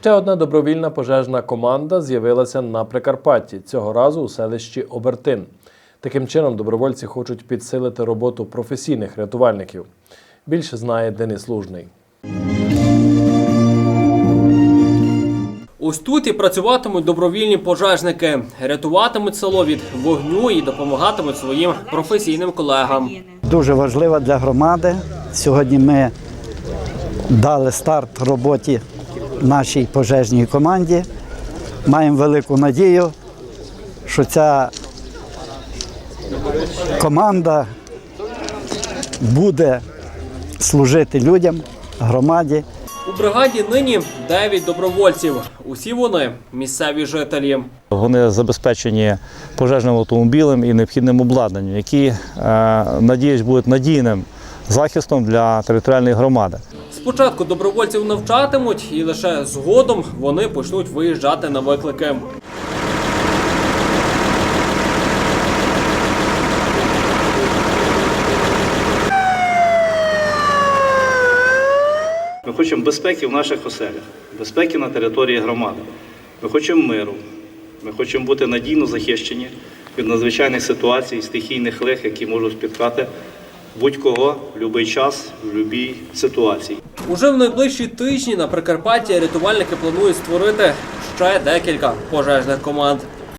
Ще одна добровільна пожежна команда з'явилася на Прикарпатті, цього разу у селищі Обертин. Таким чином, добровольці хочуть підсилити роботу професійних рятувальників. Більше знає Денис Лужний. Ось тут і працюватимуть добровільні пожежники, рятуватимуть село від вогню і допомагатимуть своїм професійним колегам. дуже важлива для громади. Сьогодні ми дали старт роботі нашій пожежній команді. Маємо велику надію, що ця команда буде служити людям, громаді. У бригаді нині 9 добровольців. Усі вони місцеві жителі. Вони забезпечені пожежним автомобілем і необхідним обладнанням, які, е, надіюсь, будуть надійним захистом для територіальної громади. Спочатку добровольців навчатимуть, і лише згодом вони почнуть виїжджати на виклики. Ми хочемо безпеки в наших оселях, безпеки на території громади. Ми хочемо миру. Ми хочемо бути надійно захищені від надзвичайних ситуацій, стихійних лих, які можуть спіткати будь-кого в будь-який час, в будь-якій ситуації. Уже в найближчі тижні на Прикарпатті рятувальники планують створити ще декілька пожежних команд.